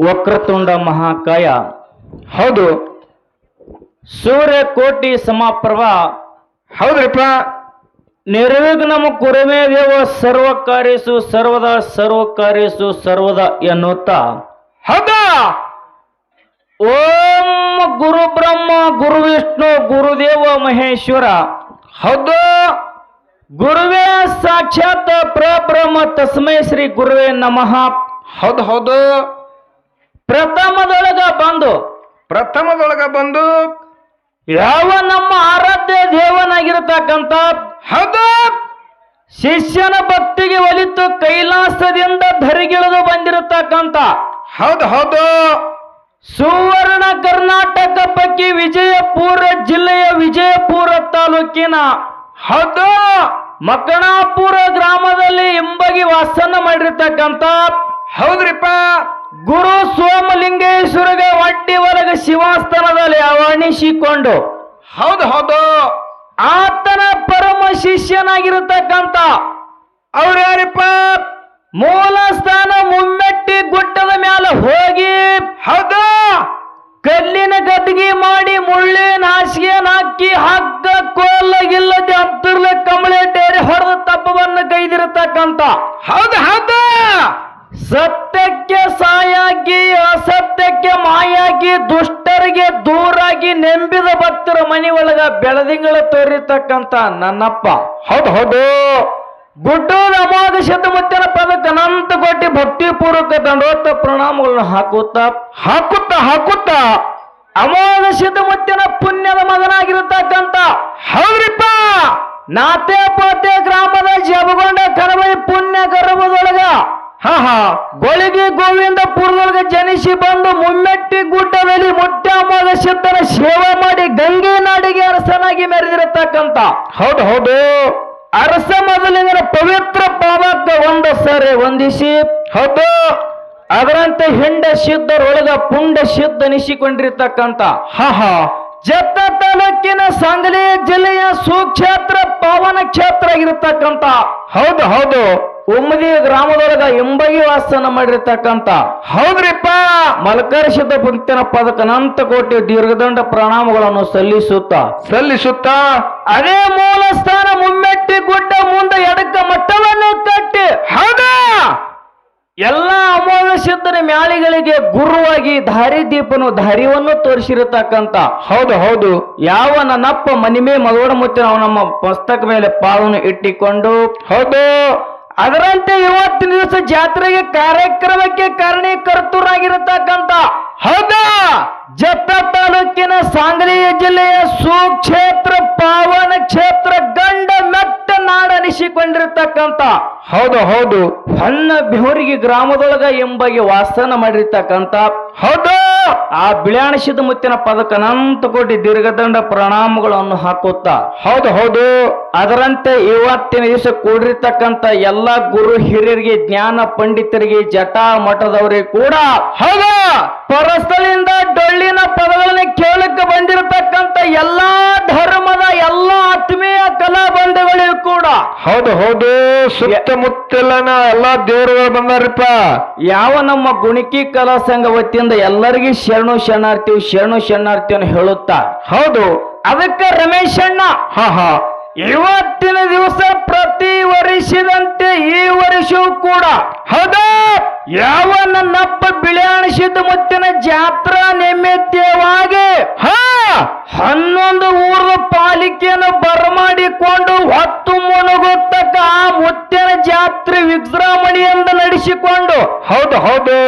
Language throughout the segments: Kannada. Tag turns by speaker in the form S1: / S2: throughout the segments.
S1: ವಕ್ರತುಂಡ ಮಹಾಕಾಯ.
S2: ಹೌದು.
S1: ಸೂರ್ಯ ಕೋಟಿ ಸಮಪ್ರಭ.
S2: ಹೌದ್ರಪ್ಪ.
S1: ನಿರ್ವಿಘ್ನಮ ಕುರುಮೇ ದೇವ ಸರ್ವ ಕಾರ್ಯಸು ಸರ್ವದ ಸರ್ವ ಕಾರ್ಯಸು ಸರ್ವದ ಎನ್ನುತ್ತಾ.
S2: ಹೌದ.
S1: ಓಂ ಗುರು ಬ್ರಹ್ಮ ಗುರು ವಿಷ್ಣು ಗುರುದೇವ ಮಹೇಶ್ವರ.
S2: ಹೌದು.
S1: ಗುರುವೇ ಸಾಕ್ಷಾತ್ ಪ್ರಬ್ರಹ್ಮ ತಸ್ಮೈ ಶ್ರೀ ಗುರುವೇ ನಮಃ.
S2: ಹೌದು ಹೌದು.
S1: ಪ್ರಥಮದೊಳಗ ಬಂದು
S2: ಪ್ರಥಮದೊಳಗ ಬಂದು
S1: ಯಾವ ನಮ್ಮ ಆರಾಧ್ಯ ದೇವನಾಗಿರತಕ್ಕಂತ
S2: ಹೌದು.
S1: ಶಿಷ್ಯನ ಭಕ್ತಿಗೆ ಒಲಿತು ಕೈಲಾಸದಿಂದ ಧರಿಗಿಳಿದು ಬಂದಿರತಕ್ಕಂತ
S2: ಹೌದು ಹೌದು.
S1: ಸುವರ್ಣ ಕರ್ನಾಟಕ ಪಕ್ಕಿ ವಿಜಯಪುರ ಜಿಲ್ಲೆಯ ವಿಜಯಪುರ ತಾಲೂಕಿನ
S2: ಹೌದು.
S1: ಮಕ್ಕಣಾಪುರ ಗ್ರಾಮದಲ್ಲಿ ಎಂಬಗಿ ವಾಸನ ಮಾಡಿರ್ತಕ್ಕಂತ
S2: ಹೌದ್ರಿಪ್ಪ.
S1: ಗುರು ಸೋಮಲಿಂಗೇಶ್ವರಗ ಒಡ್ಡಿ ಒಳಗ ಶಿವಾಸ್ಥಾನದಲ್ಲಿ ಅವಣಿಸಿಕೊಂಡು
S2: ಹೌದು ಹೌದು.
S1: ಆತನ ಪರಮ ಶಿಷ್ಯನಾಗಿರತಕ್ಕಂತ
S2: ಅವ್ರು ಯಾರಿಪ್ಪ?
S1: ಮೂಲ ಸ್ಥಾನ ಮುಮ್ಮೆಟ್ಟಿ ಗುಡ್ಡದ ಮೇಲೆ ಹೋಗಿ
S2: ಹೌದು.
S1: ಕಲ್ಲಿನ ಗದ್ದಿಗೆ ಮಾಡಿ ಮುಳ್ಳಿನ ಹಾಸಿಗೆನ ಹಾಕಿ ಹಗ್ಗ ಕೋಲ ಇಲ್ಲದೆ ಅಂತರ್ಲೆ ಹೊರದ ಡೇರಿ ಹೊಡೆದ ತಪ್ಪವನ್ನು ಕೈದಿರತಕ್ಕಂತ
S2: ಹೌದು ಹೌದು.
S1: ಸತ್ಯಕ್ಕೆ ಮಾಯಾಗಿ ದುಷ್ಟರಿಗೆ ದೂರಾಗಿ ನೆಂಬಿದ ಭಕ್ತರ ಮನೆ ಒಳಗ ಬೆಳದಿಂಗಳ ತೋರಿರ್ತಕ್ಕಂತ ನನ್ನಪ್ಪ.
S2: ಹೌದು ಹೌದು.
S1: ಗುಡ್ಡದ ಅಮೋಘ ಶತಮುತ್ತನ ಪದಕ್ಕೆ ಅನಂತ ಕೋಟಿ ಭಕ್ತಿ ಪೂರ್ವಕ ದಂಡೋತ್ತ ಪ್ರಣಾಮಗಳನ್ನು ಹಾಕುತ್ತಾ?
S2: ಹಾಕುತ್ತ ಹಾಕುತ್ತ.
S1: ಅಮೋಘ ಶತಮುತ್ತನ ಪುಣ್ಯದ ಮಗನಾಗಿರತಕ್ಕಂತ
S2: ಹೌದ್ರಿಪ್ಪ.
S1: ನಾತೆ ಪಾತೆ ಗ್ರಾಮದ ಜಬಗೊಂಡ ಕರವೈ ಪುಣ್ಯ ಗರ್ಭದೊಳಗ
S2: ಹಾ ಹಾ.
S1: ಗೊಳಿಗೆ ಗೋವಿಂದ ಪುರದೊಳಗ ಜನಿಸಿ ಬಂದು ಮುಮ್ಮೆಟ್ಟಿ ಗುಡ್ಡದಲ್ಲಿ ಮೊಟ್ಟ ಮೊದಲ ಸಿದ್ಧನ ಸೇವೆ ಮಾಡಿ ಗಂಗೆ ನಾಡಿಗೆ ಅರಸನಾಗಿ ಮೆರೆದಿರತಕ್ಕಂತ.
S2: ಹೌದು ಹೌದು.
S1: ಅರಸ ಮೊದಲಿನ ಪವಿತ್ರ ಪಾದಕ್ಕ ಒಂದು ಸರಿ ಹೊಂದಿಸಿ
S2: ಹೌದು.
S1: ಅದರಂತೆ ಹಿಂಡ ಸಿದ್ಧರೊಳಗ ಪುಂಡ ಶುದ್ಧ ನಿಸಿಕೊಂಡಿರ್ತಕ್ಕಂತ
S2: ಹ ಹಾ.
S1: ಜತ್ತ ತಾಲೂಕಿನ ಸಾಂಗಲಿ ಜಿಲ್ಲೆಯ ಸುಕ್ಷೇತ್ರ ಪಾವನ ಕ್ಷೇತ್ರ ಆಗಿರತಕ್ಕಂತ.
S2: ಹೌದು ಹೌದು.
S1: ಉಮ್ಮದಿ ಗ್ರಾಮದೊಳಗ ಎಂಬಗಿ ವಾಸನ ಮಾಡಿರ್ತಕ್ಕಂತ
S2: ಹೌದ್ರಿಪ್ಪ.
S1: ಮಲಕರ ಸಿದ್ಧ ಭಕ್ತನ ಪದಕ ಅನಂತ ಕೋಟಿ ದೀರ್ಘದಂಡ ಪ್ರಣಾಮಗಳನ್ನು ಸಲ್ಲಿಸುತ್ತಾ
S2: ಸಲ್ಲಿಸುತ್ತ.
S1: ಅದೇ ಮೂಲ ಸ್ಥಾನ ಮುಮ್ಮೆಟ್ಟಿ ಗುಡ್ಡ ಮುಂದೆ ಎಡಕ್ಕ ಮಟ್ಟವನ್ನು ಕಟ್ಟಿ
S2: ಹೌದಾ?
S1: ಎಲ್ಲ ಅಮೋಘ ಸಿದ್ಧನ ಮ್ಯಾಳಿಗಳಿಗೆ ಗುರುವಾಗಿ ದಾರಿ ದೀಪನು ದಾರಿಯನ್ನು ತೋರಿಸಿರತಕ್ಕಂತ.
S2: ಹೌದು ಹೌದು.
S1: ಯಾವ ನನ್ನಪ್ಪ ಮನಿಮೆ ಮಗೋಡ ಮುತ್ತಿನ ನಮ್ಮ ಪುಸ್ತಕ ಮೇಲೆ ಪಾಲನ್ನು ಇಟ್ಟಿಕೊಂಡು
S2: ಹೌದು.
S1: ಅದರಂತೆ ಇವತ್ತಿನ ದಿವಸ ಜಾತ್ರೆಗೆ ಕಾರ್ಯಕ್ರಮಕ್ಕೆ ಕಾರಣೀಕರ್ತರಾಗಿರತಕ್ಕಂತ
S2: ಹೌದಾ
S1: ಜತ್ತ ತಾಲೂಕಿನ ಸಾಂಗ್ಲಿ ಜಿಲ್ಲೆಯ ಸುಕ್ಷೇತ್ರ ಪಾವನ ಕ್ಷೇತ್ರ ನಾಡನಿಸಿಕೊಂಡಿರ್ತಕ್ಕಂತ
S2: ಹೌದು ಹೌದು.
S1: ಹೊನ್ನ ಬೆವರಿಗೆ ಗ್ರಾಮದೊಳಗ ಎಂಬಗೆ ವಾಸನ ಮಾಡಿರ್ತಕ್ಕಂತ
S2: ಹೌದು.
S1: ಆ ಬಿಳ್ಯಾಣಿಸಿದ ಮುತ್ತಿನ ಪದಕ ಅನಂತ ಕೋಟಿ ದೀರ್ಘದಂಡ ಪ್ರಣಾಮಗಳನ್ನು ಹಾಕುತ್ತಾ.
S2: ಹೌದು ಹೌದು.
S1: ಅದರಂತೆ ಇವತ್ತಿನ ದಿವಸ ಕೂಡಿರ್ತಕ್ಕಂತ ಎಲ್ಲ ಗುರು ಹಿರಿಯರಿಗೆ ಜ್ಞಾನ ಪಂಡಿತರಿಗೆ ಜಟಾ ಮಠದವರಿಗೆ ಕೂಡ
S2: ಹೌದು.
S1: ಪರಸ್ಥಳಿಂದ ಡೊಳ್ಳಿನ ಪದಗಳನ್ನು ಕೇಳಕ್ಕೆ ಬಂದಿರತಕ್ಕಂತ ಎಲ್ಲಾ ಧರ್ಮದ ಎಲ್ಲಾ ಆತ್ಮೀಯ ಕಲಾ ಬಂಧುಗಳಿಗೂ ಕೂಡ.
S2: ಹೌದು ಹೌದು. ಸುತ್ತಮುತ್ತಲನ ಎಲ್ಲಾ ದೇವರುಗಳು ಬಂದಾರಪ್ಪ.
S1: ಯಾವ ನಮ್ಮ ಗುಣಿಕಿ ಕಲಾ ಸಂಘ ವತಿಯಿಂದ ಎಲ್ಲರಿಗೂ ಶರಣು ಶರಣಾರ್ಥಿ ಶರಣು ಶರಣಾರ್ಥಿಯನ್ನು ಹೇಳುತ್ತಾ.
S2: ಹೌದು.
S1: ಅದಕ್ಕೆ ರಮೇಶ್ ಅಣ್ಣ
S2: ಹಾ ಹಾ.
S1: ಇವತ್ತಿನ ದಿವಸ ಪ್ರತಿ ವರ್ಷದಂತೆ ಈ ವರ್ಷವೂ ಕೂಡ
S2: ಹೌದಾ.
S1: ಯಾವ ನನ್ನಪ್ಪ ಬಿಳಿಯಾಣಿಸಿದ ಮುತ್ತಿನ ಜಾತ್ರಾ ನಿಮಿತ್ತವಾಗಿ
S2: ಹಾ!
S1: ಹನ್ನೊಂದು ಊರದ ಪಾಲಿಕೆಯನ್ನು ಬರಮಾಡಿಕೊಂಡು ಹೊತ್ತು ಮುಣಗುತ್ತಕ್ಕ ಆ ಮುತ್ತಿನ ಜಾತ್ರೆ ವಿಜೃಂಭಣೆಯಿಂದ ನಡೆಸಿಕೊಂಡು
S2: ಹೌದು ಹೌದು.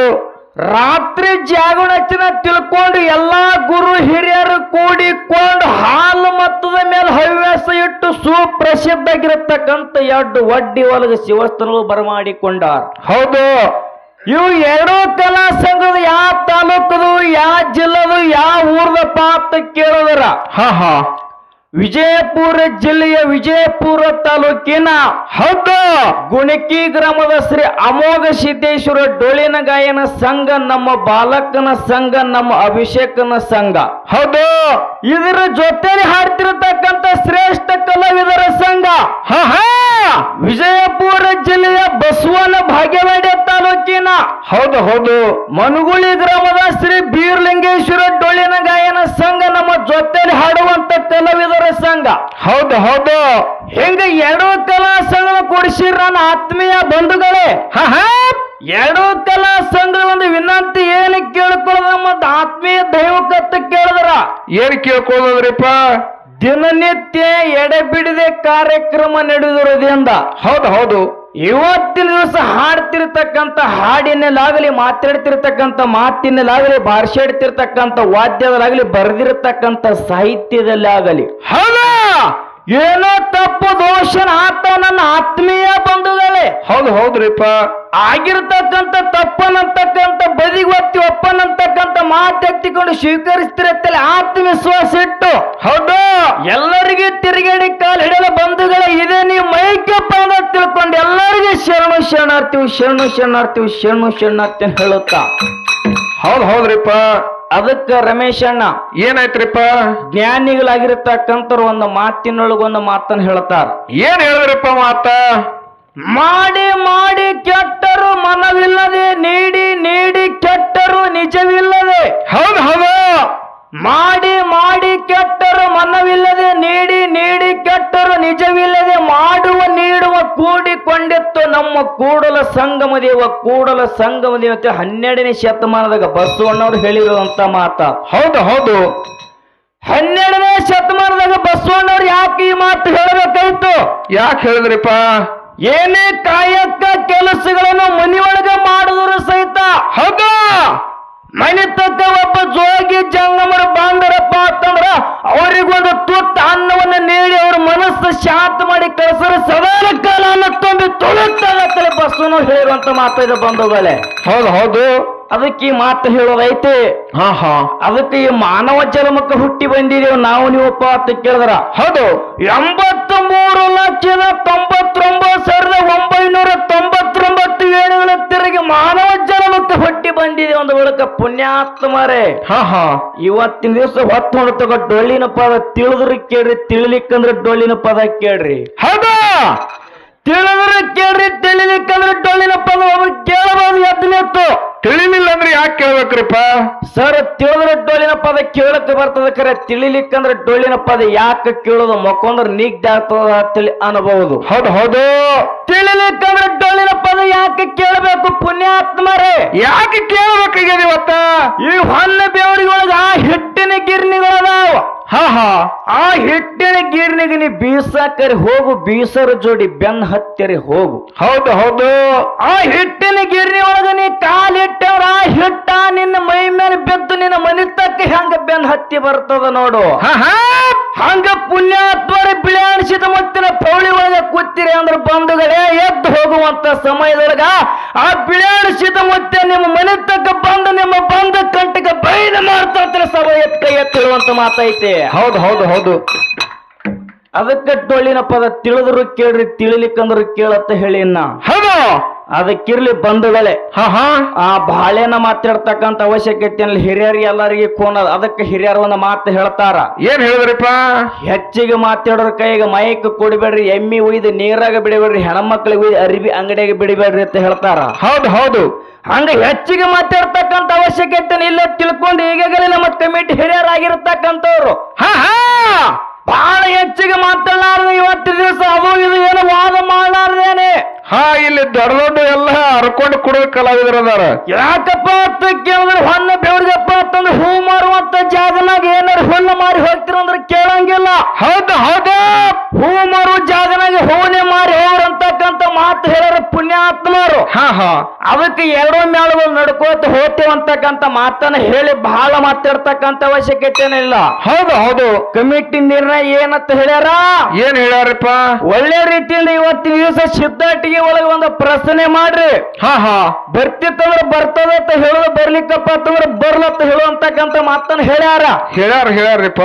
S1: ರಾತ್ರಿ ಜಾಗುಣಚಿನ ತಿಳ್ಕೊಂಡು ಎಲ್ಲಾ ಗುರು ಹಿರಿಯರು ಕೂಡಿಕೊಂಡು ಹಾಲು ಮತ್ತದ ಮೇಲೆ ಹವ್ಯಾಸ ಇಟ್ಟು ಸುಪ್ರಸಿದ್ಧಾಗಿರತಕ್ಕಂಥ ಎರಡು ಒಡ್ಡಿ ಒಳಗ ಶಿವಸ್ಥಾನಗಳು ಬರಮಾಡಿಕೊಂಡಾರ.
S2: ಹೌದು.
S1: ಇವು ಎರಡೂ ಕಲಾ ಸಂಘದ ಯಾವ ತಾಲೂಕದು ಯಾವ ಜಿಲ್ಲದು ಯಾವ ಊರದ ಪಾಪ ಕೇಳಿದ್ರ.
S2: ಹಾ ಹಾ.
S1: ವಿಜಯಪುರ ಜಿಲ್ಲೆಯ ವಿಜಯಪುರ ತಾಲೂಕಿನ
S2: ಹೌದು.
S1: ಗುಣಕಿ ಗ್ರಾಮದ ಶ್ರೀ ಅಮೋಘ ಸಿದ್ದೇಶ್ವರ ಡೊಳಿನ ಗಾಯನ ಸಂಘ ನಮ್ಮ ಬಾಲಕನ ಸಂಘ ನಮ್ಮ ಅಭಿಷೇಕನ ಸಂಘ.
S2: ಹೌದು.
S1: ಇದರ ಜೊತೆಲಿ ಹಾಡ್ತಿರತಕ್ಕಂತ ಶ್ರೇಷ್ಠ ಕಲಾವಿದರ ಸಂಘ. ವಿಜಯಪುರ ಜಿಲ್ಲೆಯ ಬಸವನ ಭಾಗ್ಯವಾಡಿ ತಾಲೂಕಿನ
S2: ಹೌದು ಹೌದು.
S1: ಮನುಗುಳಿ ಗ್ರಾಮದ ಶ್ರೀ ಬೀರ್ಲಿಂಗೇಶ್ವರ ಡೊಳ್ಳಿನ ಗಾಯನ ಸಂಘ ನಮ್ಮ ಜೊತೆಲಿ ಹಾಡುವಂತ ಕಲಾವಿದರ ಸಂಘ.
S2: ಹೌದು ಹೌದು.
S1: ಹಿಂಗ ಎರಡು ಕಲಾ ಸಂಘ ಕೊಡಿಸಿರ ನನ್ನ ಆತ್ಮೀಯ ಬಂಧುಗಳೇ. ಎರಡು ಕಲಾ ಸಂಘ ಒಂದು ವಿನಂತಿ ಏನು ಕೇಳ್ಕೊಳ್ಳೋದು ನಮ್ಮ ಆತ್ಮೀಯ ದೈವಕತ್ತ ಕೇಳಿದ್ರ?
S2: ಏನ್ ಕೇಳ್ಕೊಳ್ಳೋದ್ರಿಪ್ಪ?
S1: ದಿನನಿತ್ಯ ಎಡೆಬಿಡದೆ ಕಾರ್ಯಕ್ರಮ ನಡೆದಿರೋದ್ರಿಂದ
S2: ಹೌದು ಹೌದು.
S1: ಇವತ್ತಿನ ದಿವಸ ಹಾಡ್ತಿರ್ತಕ್ಕಂಥ ಹಾಡಿನಲ್ಲಾಗಲಿ ಮಾತಾಡ್ತಿರ್ತಕ್ಕಂಥ ಮಾತಿನಲ್ಲಾಗಲಿ ಬಾರ್ಸಾಡ್ತಿರ್ತಕ್ಕಂಥ ವಾದ್ಯದಲ್ಲಾಗಲಿ ಬರೆದಿರ್ತಕ್ಕಂಥ ಸಾಹಿತ್ಯದಲ್ಲಿ ಆಗಲಿ
S2: ಹೌದಾ?
S1: ಏನೋ ತಪ್ಪು ದೋಷನ ಆತ ನನ್ನ ಆತ್ಮೀಯ ಬಂಧುಗಳೇ.
S2: ಹೌದು ಹೌದ್ರಿಪ್ಪ.
S1: ಆಗಿರ್ತಕ್ಕಂಥ ತಪ್ಪನಂತಕ್ಕಂಥ ಮಾತೆತ್ತಿಕೊಂಡು ಸ್ವೀಕರಿಸ್ತಿರತ್ತಲ್ಲ ಆತ್ಮವಿಶ್ವಾಸ ಇಟ್ಟು
S2: ಹೌದು.
S1: ಎಲ್ಲರಿಗೂ ತಿರುಗೇಡಿ ಕಾಲು ಹಿಡಿಯಲು ಬಂಧುಗಳ ಇದೇ ನೀವು ಮೈಕಪ್ಪ ಅಂತ ತಿಳ್ಕೊಂಡು ಎಲ್ಲರಿಗೂ ಶರಣು ಶರಣಾರ್ಥಿವು ಶರಣು ಶರಣಾರ್ಥಿವು ಶರಣು ಶರಣಾರ್ಥಿ ಅಂತ ಹೇಳುತ್ತಾ.
S2: ಹೌದು ಹೌದ್ರಿಪ್ಪ.
S1: ಅದಕ್ಕೆ ರಮೇಶ್ ಅಣ್ಣ.
S2: ಏನಾಯ್ತ್ರಿಪ್ಪ?
S1: ಜ್ಞಾನಿಗಳಾಗಿರ್ತಕ್ಕಂಥವ್ರು ಒಂದು ಮಾತಿನೊಳಗೊಂದು ಮಾತನ್ನ ಮಾತನ್ನು ಹೇಳ್ತಾರ.
S2: ಏನ್ ಹೇಳಿದ್ರಿಪ್ಪ ಮಾತ?
S1: ಮಾಡಿ ಮಾಡಿ ಕೆಟ್ಟರು ಮನವಿಲ್ಲದೆ ನೀಡಿ ನೀಡಿ ಕೆಟ್ಟರು ನಿಜವಿಲ್ಲದೆ.
S2: ಹೌದು ಹೌದು.
S1: ಮಾಡಿ ಮಾಡಿ ಕೆಟ್ಟರು ಮನವಿಲ್ಲದೆ ನೀಡಿ ನೀಡಿ ಕೆಟ್ಟರು ನಿಜವಿಲ್ಲದೆ ಮಾಡುವ ನೀಡುವ ಕೂಡಿಕೊಂಡಿತ್ತು ನಮ್ಮ ಕೂಡಲ ಸಂಗಮ ದೇವ ಕೂಡಲ ಸಂಗಮ ದೇವತೆ ಹನ್ನೆರಡನೇ ಶತಮಾನದಾಗ ಬಸವಣ್ಣವರು ಹೇಳಿರುವಂತ ಮಾತ.
S2: ಹೌದು ಹೌದು.
S1: ಹನ್ನೆರಡನೇ ಶತಮಾನದಾಗ ಬಸವಣ್ಣವ್ರು ಯಾಕೆ ಈ ಮಾತು ಹೇಳಬೇಕಾಯ್ತು?
S2: ಯಾಕೆ ಹೇಳಿದ್ರಿಪ್ಪ?
S1: ಏನೇ ಕಾಯಕ ಕೆಲಸಗಳನ್ನು ಮನೆಯೊಳಗೆ ಮಾಡಿದ್ರು ಸಹಿತ
S2: ಹಗ
S1: ಮನೆ ತಕ್ಕ ಒಬ್ಬ ಜೋಗಿ ಜಂಗಮರು ಬಾಂಧರಪ್ಪ ಅಂತಂದ್ರ ಅವರಿಗೊಂದು ತುತ್ತ ಅನ್ನವನ್ನ ನೀಡಿ ಅವ್ರ ಮನಸ್ಸು ಶಾಂತ ಮಾಡಿ ಅನ್ನ ತುಂಬಿ ತುಳುತ್ತಾಗತ್ತಲೆ ಬಸ್ಸನ್ನು ಇದು ಬಂದು ಬಂಧುಗಳೇ.
S2: ಹೌದು ಹೌದು.
S1: ಅದಕ್ಕೆ ಈ ಮಾತು ಹೇಳೋದೈತಿ.
S2: ಹಾ ಹಾ.
S1: ಅದಕ್ಕೆ ಈ ಮಾನವ ಜನ್ಮಕ್ಕೆ ಹುಟ್ಟಿ ಬಂದಿದೀವಿ ನಾವು ನೀವಪ್ಪ ಅಂತ ಕೇಳಿದ್ರ.
S2: ಹೌದು.
S1: ಎಂಬತ್ತ ಮೂರು ಲಕ್ಷದ ತೊಂಬತ್ತೊಂಬತ್ತು ಸಾವಿರದ ಒಂಬೈನೂರ ತೊಂಬತ್ತೊಂಬತ್ತು ಏಳುಗಳ ತಿರುಗಿ ಮಾನವ ಜನ್ಮಕ್ಕೆ ಹುಟ್ಟಿ ಬಂದಿದೆ ಒಂದು ಬಳಿಕ ಪುಣ್ಯಾತ್ಮರೇ.
S2: ಹಾ ಹಾ.
S1: ಇವತ್ತಿನ ದಿವಸ ಹೊತ್ತು ಹೊಡ್ತಗ ಡೊಳ್ಳಿನ ಪದ ತಿಳಿದ್ರೆ ಕೇಳ್ರಿ ತಿಳಿಲಿಕ್ಕಂದ್ರೆ ಡೊಳ್ಳಿನ ಪದ ಕೇಳ್ರಿ.
S2: ಹೌದು?
S1: ತಿಳಿದ್ರೆ ಕೇಳ್ರಿ ತಿಳಿಲಿಕ್ಕಂದ್ರೆ ಡೊಳ್ಳಿನಪ್ಪ ಪದ ಒಬ್ಬರು ಕೇಳಬಹುದು ಎದ್ದನಿತ್ತು
S2: ತಿಳಿಲಿಲ್ಲ ಅಂದ್ರೆ ಯಾಕೆ ಕೇಳ್ಬೇಕ್ರಿಪ್ಪ?
S1: ಸರ್ ತಿಳಿದ್ರೆ ಡೊಳ್ಳಿನ ಪದ ಕೇಳಕ್ಕೆ ಬರ್ತದ ಕರೆ ತಿಳಿಲಿಕ್ಕಂದ್ರೆ ಡೊಳ್ಳಿನ ಪದ ಯಾಕೆ ಕೇಳೋದು ಮಕ್ಕೊಂದ್ರೆ ನಿಗ್ದ ಆಗ್ತದ ತಿಳಿ ಅನ್ಬಹುದು
S2: ಹೌದು ಹೌದು.
S1: ತಿಳಿಲಿಕ್ಕಂದ್ರೆ ಡೊಳ್ಳಿನ ಪದ ಯಾಕೆ ಕೇಳಬೇಕು ಪುಣ್ಯಾತ್ಮರೇ
S2: ಯಾಕೆ ಕೇಳ್ಬೇಕಾಗ್ಯದ ಇವತ್ತ?
S1: ಈ ಹೊನ್ನ ಬೇವರಿಗೊಳಗ ಆ ಹಿಟ್ಟಿನ ಗಿರ್ನಿಗಳದಾವ
S2: ಹಾ ಹಾ.
S1: ಆ ಹಿಟ್ಟಿನ ಗಿರ್ನಿಗೆ ನೀ ಬೀಸಾಕರಿ ಹೋಗು ಬೀಸರ ಜೋಡಿ ಬೆನ್ ಹತ್ತಿರಿ ಹೋಗು.
S2: ಹೌದು ಹೌದು.
S1: ಆ ಹಿಟ್ಟಿನ ಗಿರ್ನಿ ಒಳಗ ನೀ ಕಾಲಿಟ್ಟವ್ರ ಆ ಹಿಟ್ಟ ನಿನ್ನ ಮೈ ಮೇಲೆ ಬಿದ್ದು ನಿನ್ನ ಮನಿತಕ್ಕೆ ತಕ್ಕ ಹೆಂಗ ಬೆನ್ ಹತ್ತಿ ಬರ್ತದ ನೋಡು.
S2: ಹಾ ಹಾ.
S1: ಹಂಗ ಪುಣ್ಯಾತ್ಮರ ಬಿಳಾಣಿಸಿದ ಮತ್ತಿನ ಪೌಳಿ ಒಳಗೆ ಕೂತಿರಿ ಅಂದ್ರೆ ಬಂಧುಗಳೇ ಎದ್ದು ಹೋಗುವಂತ ಸಮಯದೊಳಗ ಆ ಬಿಳಾಣಿಸಿದ ಮತ್ತೆ ನಿಮ್ಮ ಮನೆ ತಕ್ಕ ಬಂದು ನಿಮ್ಮ ಬಂದ ಕಂಟಿಗೆ ಬೈದ ಮಾಡ್ತಾ ಸಭೆ ಎತ್ತ ಕೈ ಎತ್ತಿರುವಂತ ಮಾತೈತೆ.
S2: ಹೌದು ಹೌದು ಹೌದು.
S1: ಅದಕ್ಕೆ ಡೊಳ್ಳಿನ ಪದ ತಿಳಿದ್ರು ಕೇಳ್ರಿ ತಿಳಿಲಿಕ್ಕಂದ್ರೆ ಕೇಳತ್ತ ಹೇಳಿ ನಾ
S2: ಹೌದು.
S1: ಅದಕ್ಕಿರ್ಲಿ ಬಂಧುಗಳೇ
S2: ಹಾ ಹಾ.
S1: ಆ ಬಾಳೆನ ಮಾತಾಡ್ತಕ್ಕಂತ ಅವಶ್ಯಕತೆ ಹಿರಿಯರಿ ಎಲ್ಲರಿಗೆ ಕೋನ ಅದಕ್ಕೆ ಹಿರಿಯರು ಒಂದು ಮಾತು ಹೇಳ್ತಾರ.
S2: ಏನ್ ಹೇಳಿದ್ರಿಪ್ಪ?
S1: ಹೆಚ್ಚಿಗೆ ಮಾತಾಡೋರ್ ಕೈಗೆ ಮೈಕ್ ಕೊಡಬೇಡ್ರಿ ಎಮ್ಮಿ ಉಯ್ದು ನೀರಾಗ ಬಿಡಬೇಡ್ರಿ ಹೆಣ್ಮಕ್ಳಿಗೆ ಉಯ್ದು ಅರಿವಿ ಅಂಗಡಿಯಾಗ ಬಿಡಬೇಡ್ರಿ ಅಂತ ಹೇಳ್ತಾರ.
S2: ಹೌದು ಹೌದು.
S1: ಹಂಗ ಹೆಚ್ಚಿಗೆ ಮಾತಾಡ್ತಕ್ಕಂತ ಅವಶ್ಯಕತೆ ಇಲ್ಲ ತಿಳ್ಕೊಂಡು ಈಗಾಗಲೇ ನಮ್ಮ ಕಮಿಟಿ ಹಿರಿಯರಾಗಿರ್ತಕ್ಕಂಥವ್ರು.
S2: ಹಾ ಹಾ.
S1: ಬಹಳ ಹೆಚ್ಚಿಗೆ ಮಾತಾಡಲಾರ್ದು ಇವತ್ತು ದಿವಸ ಅದು ಇದು
S2: ಹಾ ಇಲ್ಲಿ ದೊಡ್ಡ ದೊಡ್ಡ ಎಲ್ಲ ಹರ್ಕೊಂಡು ಕುಡಿದ ಕಲಾವಿದರು ಅದಾರ
S1: ಯಾಕಪ್ಪ ಅಂತ ಕೇಳಿದ್ರೆ ಹೊನ್ನ ಬೆವ್ರಿಗಪ್ಪ ಅಂತಂದ್ರೆ ಹೂ ಮಾರುವಂತ ಜಾಗನಾಗ ಏನಾರು ಹೊನ್ನ ಮಾರಿ ಹೋಗ್ತಿರಂದ್ರೆ ಕೇಳಂಗಿಲ್ಲ.
S2: ಹೌದು ಹೌದು.
S1: ಹೂ ಮಾರುವ ಜಾಗನಾಗ ಹೂನೆ ಮಾರಿ ಹೋಗ್ರಂತಕ್ಕಂತ ಮಾತು ಹೇಳೋರು ಪುಣ್ಯಾತ್ಮರು.
S2: ಹಾ ಹಾ.
S1: ಅದಕ್ಕೆ ಎರಡೋ ಮೇಳಗಳು ನಡ್ಕೋತ ಹೋಗ್ತೇವೆ ಅಂತಕ್ಕಂತ ಮಾತನ್ನ ಹೇಳಿ ಬಹಳ ಮಾತಾಡ್ತಕ್ಕಂತ ಅವಶ್ಯಕತೆ ಇಲ್ಲ.
S2: ಹೌದು ಹೌದು.
S1: ಕಮಿಟಿ ನಿರ್ಣಯ ಏನಂತ ಹೇಳ್ಯಾರ?
S2: ಏನ್ ಹೇಳ್ಯಾರಪ್ಪ?
S1: ಒಳ್ಳೆ ರೀತಿಯಿಂದ ಇವತ್ತಿನ ದಿವಸ ಸಿದ್ಧಾಟಿಗೆ ಒಳಗೆ ಒಂದು ಪ್ರಶ್ನೆ ಮಾಡ್ರಿ.
S2: ಹಾ ಹಾ.
S1: ಬರ್ತಿತ್ತಂದ್ರ ಬರ್ತದ ಅಂತ ಹೇಳೋದು ಬರ್ಲಿಕ್ಕಪ್ಪ ಅಂತಂದ್ರ ಬರ್ಲತ್ತ ಹೇಳುವಂತಕ್ಕಂತ ಮಾತನ್ನ ಹೇಳ್ಯಾರ.
S2: ಹೇಳ್ಯಾರ ಹೇಳ್ಯಾರಿಪ್ಪ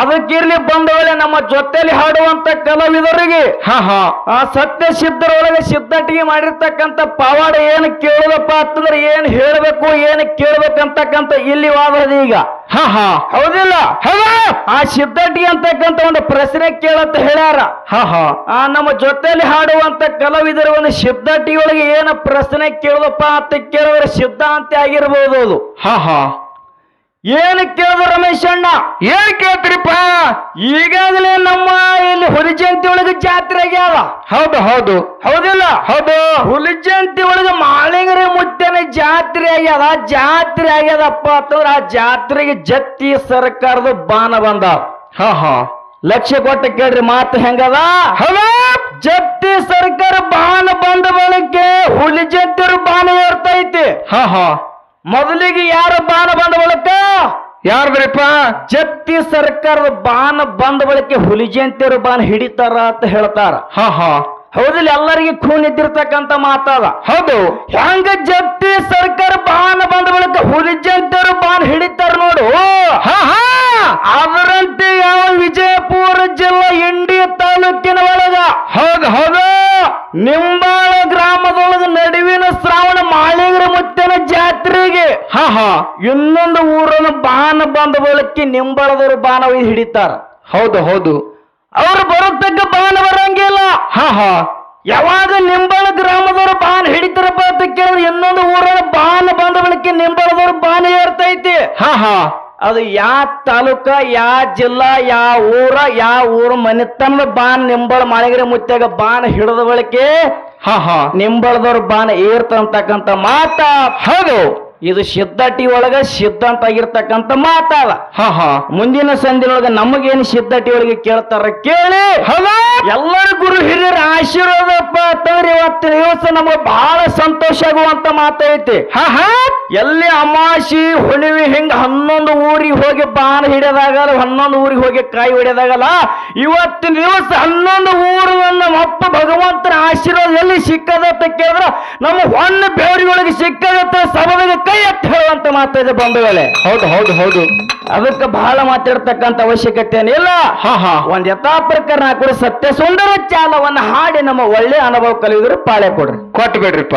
S1: ಅದಕ್ಕಿರ್ಲಿ ಬಂದವಳೆ ನಮ್ಮ ಜೊತೆಲಿ ಹಾಡುವಂತ ಕಲಾವಿದರಿಗೆ.
S2: ಹಾ ಹಾ.
S1: ಆ ಸತ್ಯ ಸಿದ್ಧರೊಳಗೆ ಸಿದ್ಧಟಿಗೆ ಮಾಡಿರ್ತಕ್ಕಂತ ಪವಾಡ ಏನು ಕೇಳೋದಪ್ಪ ಅಂತಂದ್ರೆ ಏನ್ ಹೇಳ್ಬೇಕು ಏನ್ ಕೇಳ್ಬೇಕಂತಕ್ಕಂತ ಇಲ್ಲಿ ವಾದದ ಈಗ.
S2: ಹಾ ಹಾ.
S1: ಹೌದಿಲ್ಲ?
S2: ಹೌದಾ.
S1: ಆ ಸಿದ್ಧಟಿಗೆ ಅಂತಕ್ಕಂತ ಒಂದು ಪ್ರಶ್ನೆ ಕೇಳಂತ ಹೇಳ್ಯಾರ.
S2: ಹಾ ಹಾ.
S1: ಆ ನಮ್ಮ ಜೊತೆಯಲ್ಲಿ ಹಾಡುವಂತ ಕಲಾವಿದರ ಒಂದು ಏನ ಏನು ಪ್ರಶ್ನೆ ಕೇಳದಪ್ಪ ಅಂತ ಕೇಳಿದ್ರೆ ಸಿದ್ಧಾಂತಿ ಆಗಿರ್ಬೋದು ಅದು.
S2: ಹಾ ಹಾ.
S1: ಏನು ಕೇಳಿದ್ರು ರಮೇಶ್ ಅಣ್ಣ?
S2: ಏನ್ ಕೇಳ್ತೀರಿಪ್ಪ?
S1: ಈಗಾಗಲೇ ನಮ್ಮ ಇಲ್ಲಿ ಹುಲಿಜಯಂತಿ ಒಳಗೆ ಜಾತ್ರೆ ಆಗ್ಯಾವ.
S2: ಹೌದು ಹೌದು.
S1: ಹೌದಿಲ್ಲ?
S2: ಹೌದು.
S1: ಹುಲಿಜಯಂತಿ ಒಳಗೆ ಮಾಳಿಂಗರಿ ಮುತ್ತನ ಜಾತ್ರೆ ಆಗ್ಯದ. ಜಾತ್ರೆ ಆಗ್ಯದಪ್ಪ ಅಂತಂದ್ರೆ ಆ ಜಾತ್ರೆಗೆ ಜತ್ತಿ ಸರ್ಕಾರದ ಬಾನ ಬಂದಾವ
S2: ಹಾ ಹಾ.
S1: ಲಕ್ಷ್ಯ ಕೊಟ್ಟ ಕೇಳ್ರಿ ಮಾತು ಹೆಂಗದ?
S2: ಹಲೋ
S1: ಜತ್ತಿ ಸರ್ಕಾರ ಬಾನ ಬಂದ ಬಳಕೆ ಹುಲಿ ಜತ್ತಿರು ಬಾನ ಏರ್ತೈತಿ.
S2: ಹಾ ಹಾ.
S1: ಮೊದಲಿಗೆ ಯಾರ ಬಾನ ಬಂದ ಬಳಕ?
S2: ಯಾರ್ದ್ರಿಪ್ಪ?
S1: ಜತ್ತಿ ಸರ್ಕಾರದ ಬಾನ ಬಂದ ಬಳಿಕ ಹುಲಿ ಜಯಂತಿಯವರು ಬಾನ ಹಿಡಿತಾರ ಅಂತ ಹೇಳ್ತಾರ.
S2: ಹಾ ಹಾ.
S1: ಹೌದಿಲ್ಲ ಎಲ್ಲರಿಗೆ ಖೂನ್ ಇದ್ದಿರ್ತಕ್ಕಂತ ಮಾತಾದ.
S2: ಹೌದು.
S1: ಹೆಂಗ ಜತ್ತಿ ಸರ್ಕಾರ ಬಾನ ಬಂದ ಬಳಿಕ ಹುಲಿ ಜಯಂತಿಯರು ಇನ್ನೊಂದು ಊರನ್ನು ಬಾಣ ಬಂದ ಬಳಕೆ ನಿಂಬಳದವರು ಒಯ್ದು ಹಿಡಿತಾರ.
S2: ಹೌದು ಹೌದು.
S1: ಅವ್ರು ಬರತಕ್ಕ ಬಾಣ ಬರಂಗಿಲ್ಲ.
S2: ಹಾ ಹಾ.
S1: ಯಾವಾಗ ನಿಂಬಳ ಗ್ರಾಮದವರು ಬಾಣ ಹಿಡಿತಾರಪ್ಪ ಅಂತ ಕೇಳಿದ್ರೆ ಇನ್ನೊಂದು ಊರನ್ನ ಬಾಣ ಬಂದ ಬಳಕೆ ನಿಂಬಳದವರು ಬಾಣ ಏರ್ತೈತಿ.
S2: ಹಾ ಹಾ.
S1: ಅದು ಯಾ ತಾಲೂಕ ಯಾ ಜಿಲ್ಲಾ ಯಾ ಊರ ಯಾ ಊರ ಮನೆತನ ಬಾಣ ನಿಂಬಳ ಮಾಳಿಗರೆ ಮುತ್ತಾಗ ಬಾಣ ಹಿಡಿದ ಬಳಕೆ
S2: ಹಾ ಹಾ.
S1: ನಿಂಬಳದವ್ರ ಬಾಣ ಏರ್ತಂತಕ್ಕಂತ ಮಾತಾ.
S2: ಹೌದು.
S1: ಇದು ಸಿದ್ಧಟಿ ಒಳಗ ಸಿದ್ಧಾಂತ
S2: ಹಾ ಹಾ.
S1: ಮುಂದಿನ ಸಂದಿನೊಳಗ ನಮಗೇನು ಸಿದ್ಧಟಿ ಒಳಗೆ ಕೇಳ್ತಾರ ಕೇಳಿ. ಎಲ್ಲರೂ ಗುರು ಹಿರಿಯರ ಆಶೀರ್ವಾದಪ್ಪ ಅಂತಂದ್ರೆ ಇವತ್ತಿನ ದಿವಸ ನಮಗೆ ಬಹಳ ಸಂತೋಷ ಆಗುವಂತ ಮಾತೈತಿ.
S2: ಹಾ ಹಾ.
S1: ಎಲ್ಲಿ ಅಮಾಶಿ ಹುಣಿವಿ ಹಿಂಗ ಹನ್ನೊಂದು ಊರಿಗೆ ಹೋಗಿ ಬಾಣ ಹಿಡಿಯೋದಾಗಲ್ಲ ಹನ್ನೊಂದು ಊರಿಗೆ ಹೋಗಿ ಕಾಯಿ ಹೊಡೆದಾಗಲ್ಲ ಇವತ್ತಿನ ದಿವಸ ಹನ್ನೊಂದು ಊರು ನಮ್ಮ ಅಪ್ಪ ಭಗವಂತನ ಆಶೀರ್ವಾದ ಎಲ್ಲಿ ಸಿಕ್ಕದತ್ತ ಕೇಳಿದ್ರ ನಮ್ಮ ಹೊಣ್ಣ ಬೇವರಿಗಳಿಗೆ ಸಿಕ್ಕದತ್ತ ಸಭೆಗೆ ಕೈ ಎತ್ತಿ ಹೇಳುವಂತ ಮಾತಾಡಿದ ಬಂಧುಗಳೇ.
S2: ಹೌದು ಹೌದು ಹೌದು.
S1: ಅದಕ್ಕೆ ಬಹಳ ಮಾತಾಡ್ತಕ್ಕಂತ ಅವಶ್ಯಕತೆ ಏನಿಲ್ಲ
S2: ಹಾ ಹಾ.
S1: ಒಂದ್ ಯಥಾ ಪ್ರಕಾರ ಕೂಡ ಸತ್ಯ ಸುಂದರ ಚಾಲವನ್ನ ಹಾಡಿ ನಮ್ಮ ಒಳ್ಳೆ ಅನುಭವ ಕಲಿಯುವುದ್ರ ಪಾಳೆ ಕೊಡ್ರಿ.
S2: ಕೊಟ್ಟು ಬಿಡ್ರಿಪ್ಪ.